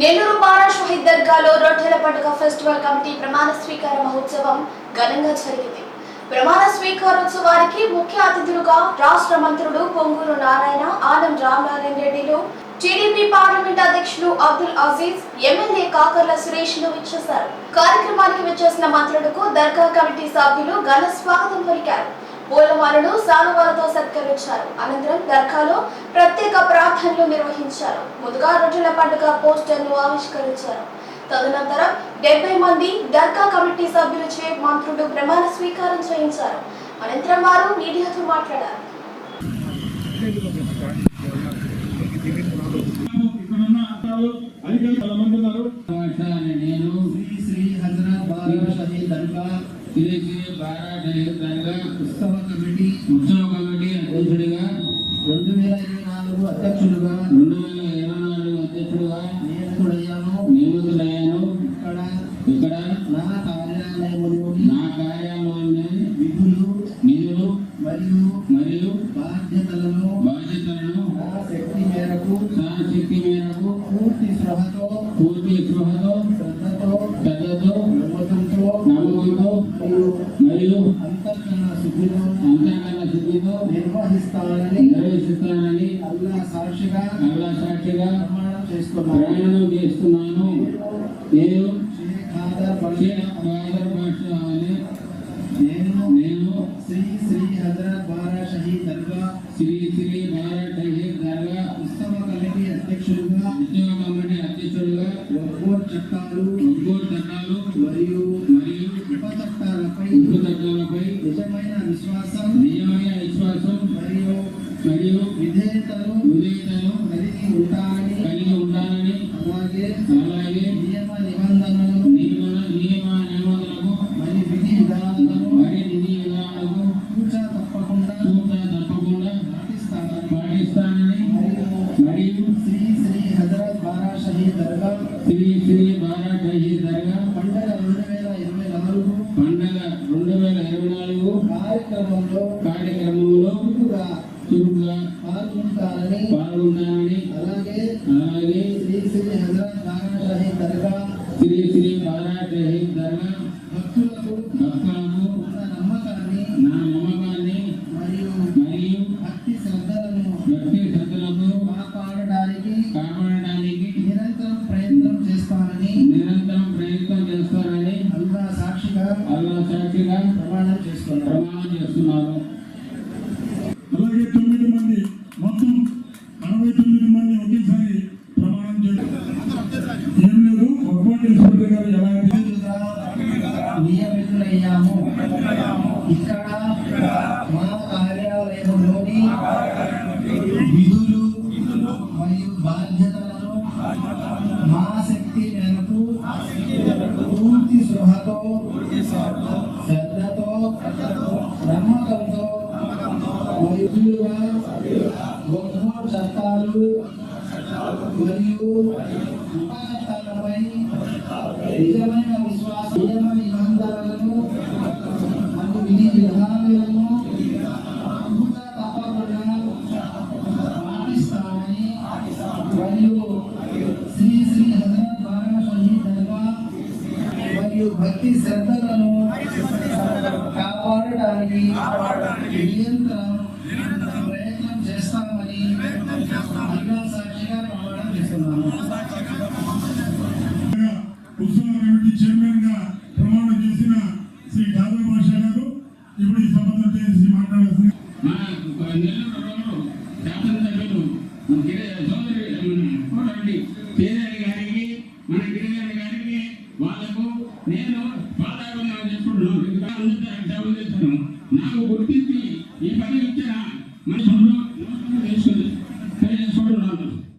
నెల్లూరు పారా షహీద్ దర్గాలో రొట్టెల పండుగ ఫెస్టివల్ కమిటీ ప్రమాణ స్వీకార మహోత్సవం ఘనంగా జరిగింది. ప్రమాణ స్వీకారోత్సవానికి ముఖ్య అతిథులుగా రాష్ట్ర మంత్రులు పొంగూరు నారాయణ ఆనం రామనారాయణ రెడ్డిలు టీడీపీ పార్లమెంట్ అధ్యక్షులు అబ్దుల్ అజీజ్ ఎమ్మెల్యే కాకర్ల సురేష్లు విచ్చేశారు. కార్యక్రమానికి విచ్చేసిన మంత్రులకు దర్గా కమిటీ సభ్యులు ఘన స్వాగతం పలికారు. పూలమాలను సానువాలతో సత్కరించారు. అనంతరం దర్గాలో ప్రత్యేక ప్రార్థనలు నిర్వహించారు. ముందుగా రొట్టెల పండుగ పోస్టర్ను ఆవిష్కరించారు. తదనంతరం డెబ్బై మంది దర్గా కమిటీ సభ్యులచే మంత్రులు ప్రమాణ స్వీకారం చేయించారు. అనంతరం వారు మీడియాతో మాట్లాడారు. నేను శ్రీ శ్రీ హజరత్ దర్గా దర్గా ఉత్సవ కమిటీ ఉత్సవ కమిటీ అధ్యక్షుడిగా రెండు వేల ఇరవై నాలుగు అధ్యక్షులుగా రెండు వేల ఇరవై నాలుగు అధ్యక్షుడిగా నియమితుడయ్యాను. నియమితుడయ్యాను. ఇక్కడ ఇక్కడ నా కార్యాలయంలోని నా కార్యాలయంలోని విధులు నిధులు మరియు మరియు బాధ్యతలను బాధ్యతలను నా శక్తి మేరకు నా శక్తి మేరకు పూర్తి స్పృహతో పూర్తి స్పృహతో శ్రద్ధతో మరియు అంతఃకరణ శుద్ధితో అంతర్గత శుద్ధితో నిర్వహిస్తానని నిర్వహిస్తానని అల్లా సాక్షిగా అల్లా సాక్షిగా ప్రమాణం చేస్తున్నాను. ప్రయాణం చేస్తున్నాను. నేను చట్టాలు చట్టాలు మరియు మరియు ఉప చట్టాలపై చట్టాలపై నిజమైన విశ్వాసం నిజమైన విశ్వాసం మరియు మరియు విధేయతను విధేయతను కలిగి ఉంటానని కలిగి ఉంటానని అలాగే అలాగే నియమ నిబంధనలను నియమ నియమ నిబంధనలకు మరియు విధి విధానాలను మరి నిధి విధానాలకు కూర్చా తప్పకుండా చూత తప్పకుండా పాటిస్తానని పాటిస్తానని మరియు శ్రీ శ్రీ హజరత్ బారా షహీద్ దర్గా శ్రీ పండుగ రెండు వేల ఇరవై నాలుగు పండగ రెండు వేల ఇరవై నాలుగు కార్యక్రమంలో కార్యక్రమంలో చురుకుగా చురుగ్గా పాల్గొంటానని పాల్గొంటానని అలాగే అలాగే శ్రీ శ్రీ హజరత్ షహీద్ దర్గా శ్రీ శ్రీ షహీద్ దర్గా చేస్తానని నిరంతరం ప్రయత్నం చేస్తారని అల్లా సాక్షిగా అల్లా సాక్షిగా ప్రమాణం చేస్తున్నాను ప్రమాణం చేస్తున్నారు. అలాగే తొమ్మిది మంది మొత్తం అరవై తొమ్మిది మంది ఒకేసారి ప్రమాణం చేశారు. ఏం లేదు గారు ఎలా నియమితులయ్యాము. ఇక్కడ పూర్తి స్పృహతో శ్రద్ధతో నమ్మకంతో వైద్యులుగా ఒంగోలు చట్టాలు మరియు ఉపచట్టాలపై నిజమైన విశ్వాస నియమ నిబంధనలను మరియు విధి విధానాలను భక్తి శ్రద్ధలను కాపాడటానికి నిరంతరం ప్రయత్నం చేస్తామని అల్లా సాక్షిగా ప్రమాణం చేస్తున్నాను. ఉత్సవ కమిటీ చైర్మన్గా ప్రమాణం చేసిన శ్రీ గారు ఇప్పుడు ఈ శపథం చేసి మాట్లాడాల్సింది. మా నెల్లూరు శాసనసభ్యులు మన గిరి సోదరి పాదాభివందనం ఇంకా అందరికీ సేవలు చేస్తాను నాకు గుర్తించి ఈ పని ఇచ్చిన మన సభలో నమస్కారం